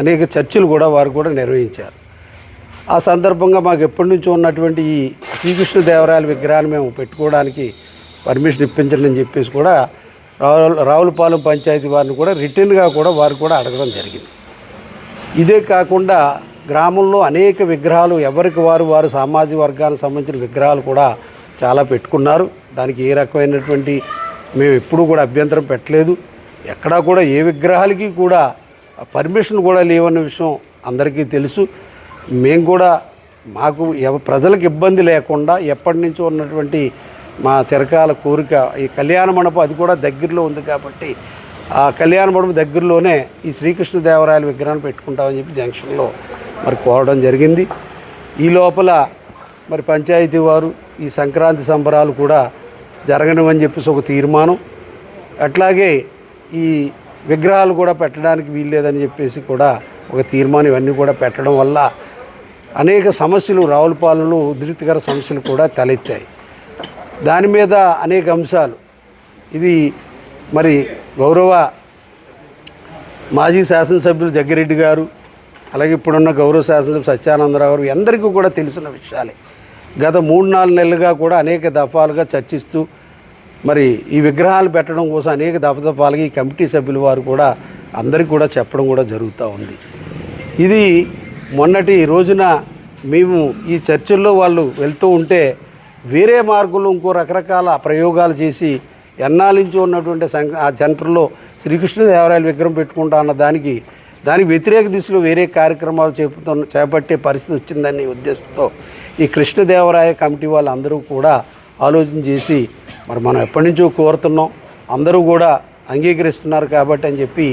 అనేక చర్చలు కూడా వారు కూడా నిర్వహించారు. ఆ సందర్భంగా మాకు ఎప్పటి నుంచో ఉన్నటువంటి ఈ శ్రీకృష్ణదేవరాయల విగ్రహాన్ని మేము పెట్టుకోవడానికి పర్మిషన్ ఇప్పించండి అని చెప్పేసి కూడా రావు రావులపాలెం పంచాయతీ వారిని కూడా రిటర్న్గా కూడా వారు కూడా అడగడం జరిగింది. ఇదే కాకుండా గ్రామంలో అనేక విగ్రహాలు ఎవరికి వారు వారు సామాజిక వర్గానికి సంబంధించిన విగ్రహాలు కూడా చాలా పెట్టుకున్నారు. దానికి ఏ రకమైనటువంటి మేము ఎప్పుడూ కూడా అభ్యంతరం పెట్టలేదు. ఎక్కడా కూడా ఏ విగ్రహాలకి కూడా పర్మిషన్ కూడా లేవన్న విషయం అందరికీ తెలుసు. మేము కూడా మాకు ఎవ ప్రజలకు ఇబ్బంది లేకుండా ఎప్పటి నుంచో ఉన్నటువంటి మా చిరకాల కోరిక ఈ కళ్యాణ మండపం అది కూడా దగ్గరలో ఉంది కాబట్టి ఆ కళ్యాణ మండపం దగ్గరలోనే ఈ శ్రీకృష్ణదేవరాయల విగ్రహాన్ని పెట్టుకుంటామని చెప్పి జంక్షన్లో మరి కోరడం జరిగింది. ఈ లోపల మరి పంచాయతీ వారు ఈ సంక్రాంతి సంబరాలు కూడా జరగనివని చెప్పేసి ఒక తీర్మానం. అట్లాగే ఈ విగ్రహాలు కూడా పెట్టడానికి వీల్లేదని చెప్పేసి కూడా ఒక తీర్మానం ఇవన్నీ కూడా పెట్టడం వల్ల అనేక సమస్యలు రావులపాలెంలో ఉధృతికర సమస్యలు కూడా తలెత్తాయి. దాని మీద అనేక అంశాలు. ఇది మరి గౌరవ మాజీ శాసనసభ్యులు జగ్గిరెడ్డి గారు అలాగే ఇప్పుడున్న గౌరవ శాసనసభ్యులు సత్యానందరావు గారు అందరికీ కూడా తెలిసిన విషయాలే. గత మూడు నాలుగు నెలలుగా కూడా అనేక దఫాలుగా చర్చిస్తూ మరి ఈ విగ్రహాలు పెట్టడం కోసం అనేక దఫదఫాలుగా ఈ కమిటీ సభ్యుల వారు కూడా అందరికీ కూడా చెప్పడం కూడా జరుగుతూ ఉంది. ఇది మొన్నటి రోజున మేము ఈ చర్చల్లో వాళ్ళు వెళ్తూ ఉంటే వేరే మార్గంలో ఇంకో రకరకాల ప్రయోగాలు చేసి ఎన్నాలించి ఉన్నటువంటి సం ఆ సెంటర్లో శ్రీకృష్ణదేవరాయల విగ్రహం పెట్టుకుంటా అన్న దానికి దానికి వ్యతిరేక దిశలో వేరే కార్యక్రమాలు చేపుతున్న చేపట్టే పరిస్థితి వచ్చిందనే ఉద్దేశంతో ఈ కృష్ణదేవరాయ కమిటీ వాళ్ళందరూ కూడా ఆలోచన చేసి మరి మనం ఎప్పటి నుంచో కోరుతున్నాం. అందరూ కూడా అంగీకరిస్తున్నారు కాబట్టి అని చెప్పి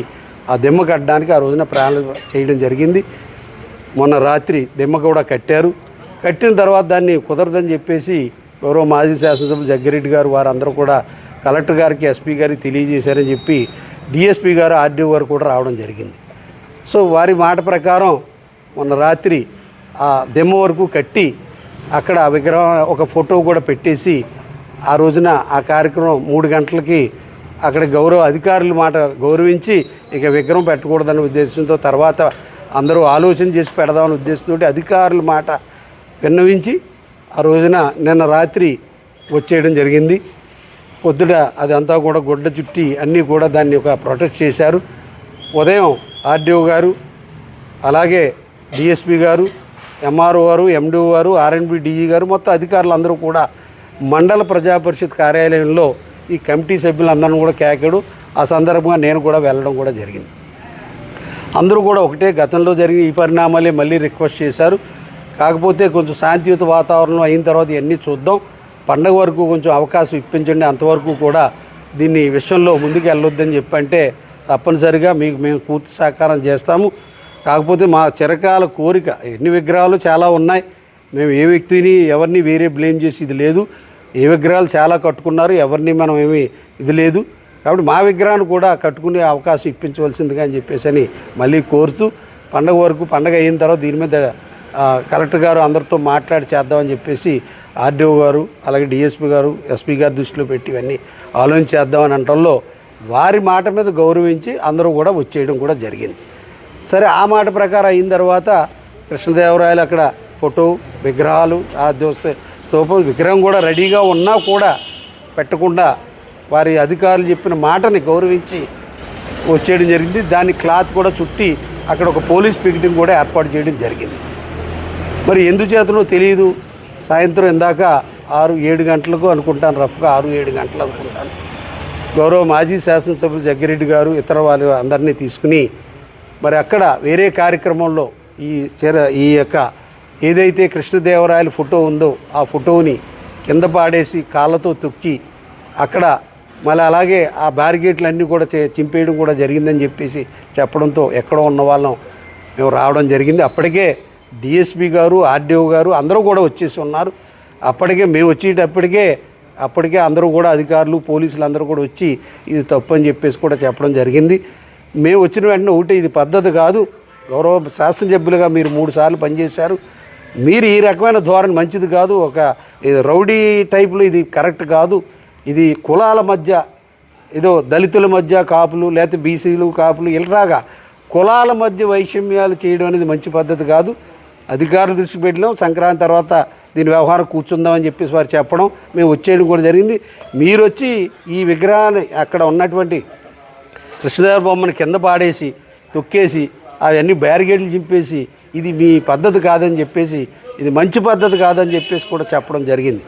ఆ దిమ్మ కట్టడానికి ఆ రోజున ప్రయాణం చేయడం జరిగింది. మొన్న రాత్రి దిమ్మ కూడా కట్టారు. కట్టిన తర్వాత దాన్ని కుదరదని చెప్పేసి గౌరవ మాజీ శాసనసభ్యులు జగ్గిరెడ్డి గారు వారందరూ కూడా కలెక్టర్ గారికి ఎస్పీ గారికి తెలియజేశారని చెప్పి డిఎస్పీ గారు ఆర్డీఓ గారు కూడా రావడం జరిగింది. సో వారి మాట ప్రకారం మొన్న రాత్రి ఆ దిమ్మ వరకు కట్టి అక్కడ విగ్రహం ఒక ఫోటో కూడా పెట్టేసి ఆ రోజున ఆ కార్యక్రమం మూడు గంటలకి అక్కడ గౌరవ అధికారుల మాట గౌరవించి ఇక విగ్రహం పెట్టకూడదనే ఉద్దేశంతో తర్వాత అందరూ ఆలోచన చేసి పెడదామనే ఉద్దేశంతో అధికారుల మాట విన్నవించి ఆ రోజున నిన్న రాత్రి వచ్చేయడం జరిగింది. పొద్దుట అదంతా కూడా గుడ్డ చుట్టి అన్నీ కూడా దాన్ని ఒక ప్రొటెక్ట్ చేశారు. ఉదయం ఆర్డీఓ గారు అలాగే డిఎస్పి గారు ఎంఆర్ఓ గారు ఎండిఓ గారు ఆర్ఎన్బి డిఈ గారు మొత్తం అధికారులు అందరూ కూడా మండల ప్రజా పరిషత్ కార్యాలయంలో ఈ కమిటీ సభ్యులందరిని కూడా కేకడు. ఆ సందర్భంగా నేను కూడా వెళ్ళడం కూడా జరిగింది. అందరూ కూడా ఒకటే గతంలో జరిగిన ఈ పరిణామాలే మళ్ళీ రిక్వెస్ట్ చేశారు. కాకపోతే కొంచెం శాంతియుత వాతావరణం అయిన తర్వాత ఇవన్నీ చూద్దాం. పండగ వరకు కొంచెం అవకాశం ఇప్పించండి. అంతవరకు కూడా దీన్ని విషయంలో ముందుకు వెళ్ళొద్దని చెప్పంటే తప్పనిసరిగా మీకు మేము పూర్తి సహకారం చేస్తాము. కాకపోతే మా చిరకాల కోరిక ఎన్ని విగ్రహాలు చాలా ఉన్నాయి. మేము ఏ వ్యక్తిని ఎవరిని వేరే బ్లేమ్ చేసి ఇది లేదు. ఏ విగ్రహాలు చాలా కట్టుకున్నారు ఎవరిని మనం ఏమి ఇది లేదు. కాబట్టి మా విగ్రహాన్ని కూడా కట్టుకునే అవకాశం ఇప్పించవలసిందిగా అని చెప్పేసి అని మళ్ళీ కోరుతూ పండగ వరకు పండగ అయిన తర్వాత దీని మీద కలెక్టర్ గారు అందరితో మాట్లాడి చేద్దామని చెప్పేసి ఆర్డీఓ గారు అలాగే డిఎస్పీ గారు ఎస్పీ గారు దృష్టిలో పెట్టి ఇవన్నీ ఆలోచన చేద్దామని అనటంలో వారి మాట మీద గౌరవించి అందరూ కూడా వచ్చేయడం కూడా జరిగింది. సరే ఆ మాట ప్రకారం అయిన తర్వాత కృష్ణదేవరాయలు అక్కడ ఫోటో విగ్రహాలు ఆ దోస్తే స్తూపం విగ్రహం కూడా రెడీగా ఉన్నా కూడా పెట్టకుండా వారి అధికారులు చెప్పిన మాటని గౌరవించి వచ్చేయడం జరిగింది. దాన్ని క్లాత్ కూడా చుట్టి అక్కడ ఒక పోలీస్ పికెటింగ్ కూడా ఏర్పాటు చేయడం జరిగింది. మరి ఎందుచేతనో తెలియదు సాయంత్రం ఇందాక ఆరు ఏడు గంటలకు అనుకుంటాను రఫ్గా ఆరు ఏడు గంటలు అనుకుంటాను. గౌరవ మాజీ శాసనసభ్యులు జగ్గిరెడ్డి గారు ఇతర వాళ్ళు అందరినీ తీసుకుని మరి అక్కడ వేరే కార్యక్రమంలో ఈ చీర ఈ యొక్క ఏదైతే కృష్ణదేవరాయల ఫోటో ఉందో ఆ ఫోటోని కింద పాడేసి కాళ్ళతో తొక్కి అక్కడ మళ్ళీ అలాగే ఆ బ్యారిగేట్లు అన్నీ కూడా చే- చింపేయడం కూడా జరిగిందని చెప్పేసి చెప్పడంతో ఎక్కడో ఉన్న వాళ్ళం మేము రావడం జరిగింది. అప్పటికే డిఎస్పి గారు ఆర్డీఓ గారు అందరూ కూడా వచ్చేసి ఉన్నారు. అప్పటికే మేము వచ్చేటప్పటికే అప్పటికే అందరూ కూడా అధికారులు పోలీసులు అందరూ కూడా వచ్చి ఇది తప్పు అని చెప్పేసి కూడా చెప్పడం జరిగింది. మేము వచ్చిన వెంటనే ఒకటి ఇది పద్ధతి కాదు. గౌరవ శాసనసభ్యులుగా మీరు మూడు సార్లు పనిచేశారు. మీరు ఈ రకమైన ధోరణి మంచిది కాదు ఒక ఇది రౌడీ టైపులో ఇది కరెక్ట్ కాదు. ఇది కులాల మధ్య ఏదో దళితుల మధ్య కాపులు లేకపోతే బీసీలు కాపులు ఇలాగా కులాల మధ్య వైషమ్యాలు చేయడం అనేది మంచి పద్ధతి కాదు. అధికారుల దృష్టి పెట్టడం సంక్రాంతి తర్వాత దీని వ్యవహారం కూర్చుందామని చెప్పేసి వారు చెప్పడం మేము వచ్చేయడం కూడా జరిగింది. మీరు వచ్చి ఈ విగ్రహాన్ని అక్కడ ఉన్నటువంటి కృష్ణదేవ బొమ్మని కింద పాడేసి తొక్కేసి అవన్నీ బ్యారిగేడ్లు చింపేసి ఇది మీ పద్ధతి కాదని చెప్పేసి ఇది మంచి పద్ధతి కాదని చెప్పేసి కూడా చెప్పడం జరిగింది.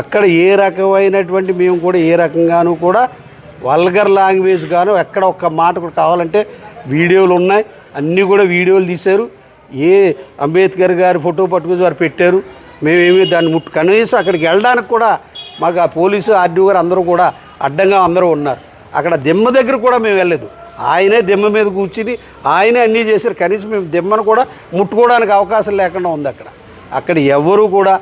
అక్కడ ఏ రకమైనటువంటి మేము కూడా ఏ రకంగానూ కూడా వల్గర్ లాంగ్వేజ్ గాను ఎక్కడ ఒక్క మాట కూడా కావాలంటే వీడియోలు ఉన్నాయి. అన్నీ కూడా వీడియోలు తీశారు. ఏ అంబేద్కర్ గారి ఫోటో పట్టుకుని వారు పెట్టారు. మేమేమి దాన్ని ముట్టు కనీసం అక్కడికి వెళ్ళడానికి కూడా మాకు ఆ పోలీసు ఆర్డీఓ గారు అందరూ కూడా అడ్డంగా అందరూ ఉన్నారు. అక్కడ దిమ్మ దగ్గర కూడా మేము వెళ్ళలేదు. ఆయనే దిమ్మ మీద కూర్చుని ఆయనే అన్నీ చేశారు. కనీసం మేము దిమ్మను కూడా ముట్టుకోవడానికి అవకాశం లేకుండా ఉంది అక్కడ. అక్కడ ఎవరు కూడా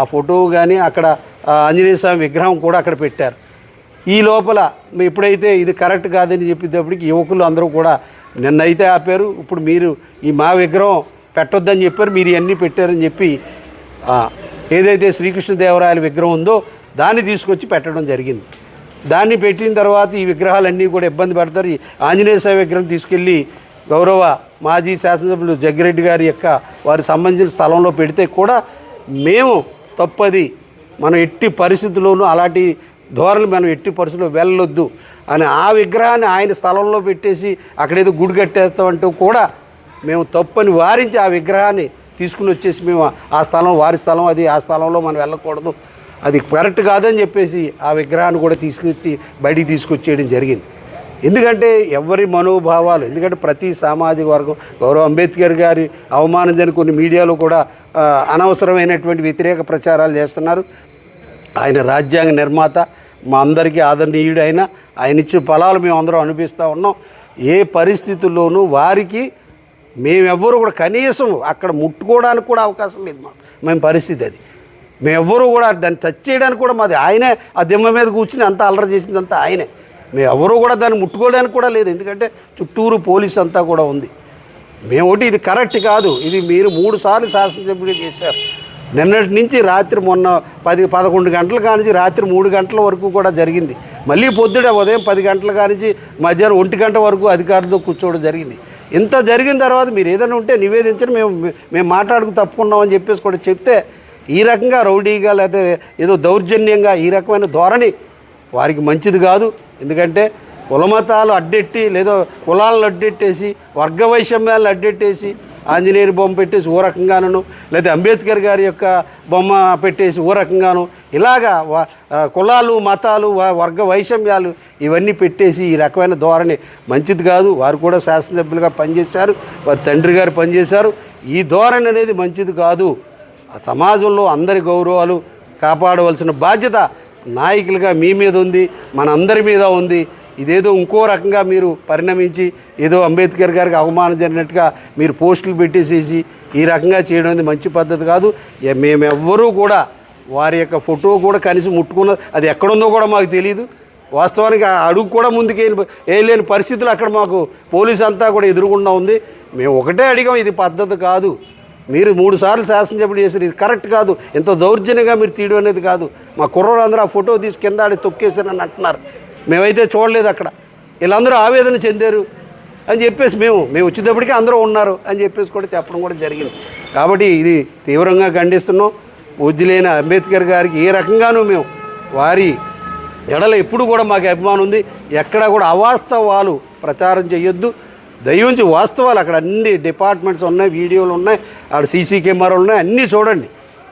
ఆ ఫోటో కానీ అక్కడ ఆంజనేయస్వామి ఆంజనేయ స్వామి విగ్రహం కూడా అక్కడ పెట్టారు. ఈ లోపల ఎప్పుడైతే ఇది కరెక్ట్ కాదని చెప్పేటప్పటికి యువకులు అందరూ కూడా నిన్నైతే ఆపారు. ఇప్పుడు మీరు ఈ మా విగ్రహం పెట్టొద్దని చెప్పారు. మీరు ఇవన్నీ పెట్టారని చెప్పి ఏదైతే శ్రీకృష్ణదేవరాయల విగ్రహం ఉందో దాన్ని తీసుకొచ్చి పెట్టడం జరిగింది. దాన్ని పెట్టిన తర్వాత ఈ విగ్రహాలన్నీ కూడా ఇబ్బంది పడతారు. ఈ ఆంజనేయ స్వామి విగ్రహం తీసుకెళ్ళి గౌరవ మాజీ శాసనసభ్యులు జగ్గిరెడ్డి గారి యొక్క వారి సంబంధించిన స్థలంలో పెడితే కూడా మేము తప్పది. మనం ఎట్టి పరిస్థితుల్లోనూ అలాంటి ధోరణి మనం ఎట్టి పరిస్థితుల్లో వెళ్ళొద్దు అని ఆ విగ్రహాన్ని ఆయన స్థలంలో పెట్టేసి అక్కడేదో గుడి కట్టేస్తామంటూ కూడా మేము తప్పని వారించి ఆ విగ్రహాన్ని తీసుకుని వచ్చేసి మేము ఆ స్థలం వారి స్థలం అది ఆ స్థలంలో మనం వెళ్ళకూడదు. అది కరెక్ట్ కాదని చెప్పేసి ఆ విగ్రహాన్ని కూడా తీసుకొచ్చి బయటికి తీసుకొచ్చేయడం జరిగింది. ఎందుకంటే ఎవరి మనోభావాలు ఎందుకంటే ప్రతి సామాజిక వర్గం గౌరవ అంబేద్కర్ గారి అవమానం కొన్ని మీడియాలో కూడా అనవసరమైనటువంటి వ్యతిరేక ప్రచారాలు చేస్తున్నారు. ఆయన రాజ్యాంగ నిర్మాత మా అందరికీ ఆదరణీయుడు అయినా ఆయన ఇచ్చిన ఫలాలు మేము అందరం అనిపిస్తూ ఉన్నాం. ఏ పరిస్థితుల్లోనూ వారికి మేమెవ్వరూ కూడా కనీసం అక్కడ ముట్టుకోవడానికి కూడా అవకాశం లేదు మా మేము పరిస్థితి అది. మేమెవ్వరూ కూడా దాన్ని టచ్ చేయడానికి కూడా మాది ఆయనే ఆ దిమ్మ మీద కూర్చుని అంతా అల్లరి చేసిందంతా ఆయనే. మేము కూడా దాన్ని ముట్టుకోవడానికి కూడా లేదు. ఎందుకంటే చుట్టూరు పోలీస్ అంతా కూడా ఉంది. మేము ఒకటి ఇది కరెక్ట్ కాదు. ఇది మీరు మూడు సార్లు శాసనసభ్యుడిగా చేశారు. నిన్నటి నుంచి రాత్రి మొన్న పది పదకొండు గంటల కానించి రాత్రి మూడు గంటల వరకు కూడా జరిగింది. మళ్ళీ పొద్దుడే ఉదయం పది గంటల కానించి మధ్యాహ్నం ఒంటి గంట వరకు అధికారులతో కూర్చోవడం జరిగింది. ఇంత జరిగిన తర్వాత మీరు ఏదైనా ఉంటే నివేదించండి. మేము మేము మాట్లాడుకు తప్పుకున్నామని చెప్పేసి కూడా చెప్తే ఈ రకంగా రౌడీగా లేకపోతే ఏదో దౌర్జన్యంగా ఈ రకమైన ధోరణి వారికి మంచిది కాదు. ఎందుకంటే కులమతాలు అడ్డెట్టి లేదో కులాలను అడ్డెట్టేసి వర్గ వైషమ్యాలను అడ్డెట్టేసి ఆంజనేయుని బొమ్మ పెట్టేసి ఓ రకంగాను లేదా అంబేద్కర్ గారి యొక్క బొమ్మ పెట్టేసి ఓ రకంగాను ఇలాగా కులాలు మతాలు వ- వర్గ వైషమ్యాలు ఇవన్నీ పెట్టేసి ఈ రకమైన ధోరణి మంచిది కాదు. వారు కూడా శాసనసభ్యులుగా పనిచేశారు వారి తండ్రి గారు పనిచేశారు. ఈ ధోరణి అనేది మంచిది కాదు. సమాజంలో అందరి గౌరవాలు కాపాడవలసిన బాధ్యత నాయకులుగా మీ మీద ఉంది మన అందరి మీద ఉంది. ఇదేదో ఇంకో రకంగా మీరు పరిణమించి ఏదో అంబేద్కర్ గారికి అవమానం జరిగినట్టుగా మీరు పోస్టులు పెట్టేసేసి ఈ రకంగా చేయడం అనేది మంచి పద్ధతి కాదు. మేమెవ్వరూ కూడా వారి యొక్క ఫోటో కూడా కనీసం ముట్టుకున్న అది ఎక్కడుందో కూడా మాకు తెలియదు వాస్తవానికి ఆ అడుగు కూడా ముందుకు వేయలేని పరిస్థితులు అక్కడ మాకు పోలీసు అంతా కూడా ఎదురుగుండా ఉంది. మేము ఒకటే అడిగాం ఇది పద్ధతి కాదు. మీరు మూడు సార్లు శాసనసభ్యుడు చేశారు ఇది కరెక్ట్ కాదు. ఎంతో దౌర్జన్యంగా మీరు తీయడం అనేది కాదు. మా కుర్రోడు అందరూ ఆ ఫోటో తీసి కింద ఆడి తొక్కేశారని అంటున్నారు. మేమైతే చూడలేదు అక్కడ. వీళ్ళందరూ ఆవేదన చెందారు అని చెప్పేసి మేము మేము వచ్చేటప్పటికీ అందరూ ఉన్నారు అని చెప్పేసి కూడా చెప్పడం కూడా జరిగింది. కాబట్టి ఇది తీవ్రంగా ఖండిస్తున్నాం. వద్దులేని అంబేద్కర్ గారికి ఏ రకంగానూ మేము వారి ఎడల ఎప్పుడు కూడా మాకు అభిమానం ఉంది. ఎక్కడా కూడా అవాస్తవాలు ప్రచారం చేయొద్దు. దయించి వాస్తవాలు అక్కడ అన్ని డిపార్ట్మెంట్స్ ఉన్నాయి వీడియోలు ఉన్నాయి అక్కడ సీసీ కెమెరాలు ఉన్నాయి అన్నీ చూడండి.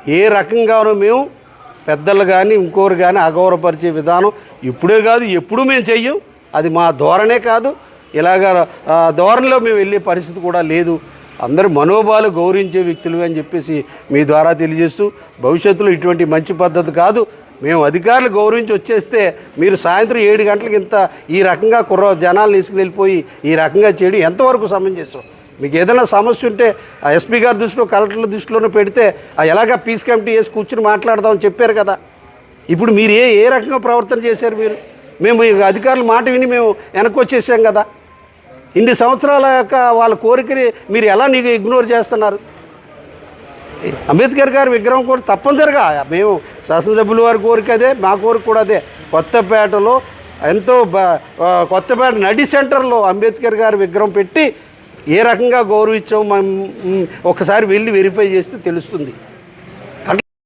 ఏ రకంగానూ మేము పెద్దలు కానీ ఇంకోరు కానీ అగౌరవపరిచే విధానం ఇప్పుడే కాదు ఎప్పుడు మేము చెయ్యం. అది మా ధోరణే కాదు. ఇలాగ ఆ, ధోరణిలో మేము వెళ్ళే పరిస్థితి కూడా లేదు. అందరి మనోభావాలు గౌరవించే వ్యక్తులు అని చెప్పేసి మీ ద్వారా తెలియజేస్తూ భవిష్యత్తులో ఇటువంటి మంచి పద్ధతి కాదు. మేము అధికారులు గౌరవించి వచ్చేస్తే మీరు సాయంత్రం ఏడు గంటలకి ఇంత ఈ రకంగా కుర్ర జనాలు తీసుకువెళ్ళిపోయి ఈ రకంగా చేయడం ఎంతవరకు సమంజసం? మీకు ఏదైనా సమస్య ఉంటే ఆ ఎస్పీ గారి దృష్టిలో కలెక్టర్ల దృష్టిలోనూ పెడితే ఆ ఎలాగా పీస్ కమిటీ వేసి కూర్చుని మాట్లాడదామని చెప్పారు కదా. ఇప్పుడు మీరు ఏ ఏ రకంగా ప్రవర్తన చేశారు మీరు? మేము ఈ అధికారుల మాట విని మేము వెనక్కి వచ్చేసాం కదా. ఇన్ని సంవత్సరాల యొక్క వాళ్ళ కోరికని మీరు ఎలా నీకు ఇగ్నోర్ చేస్తున్నారు? అంబేద్కర్ గారి విగ్రహం కూడా తప్పనిసరిగా మేము శాసనసభ్యుల వారి కోరిక అదే మా కోరిక కూడా అదే. కొత్తపేటలో ఎంతో బ- కొత్తపేట నడి సెంటర్లో అంబేద్కర్ గారి విగ్రహం పెట్టి ఏ రకంగా గౌరవించాం ఒకసారి వెళ్ళి వెరిఫై చేస్తే తెలుస్తుంది.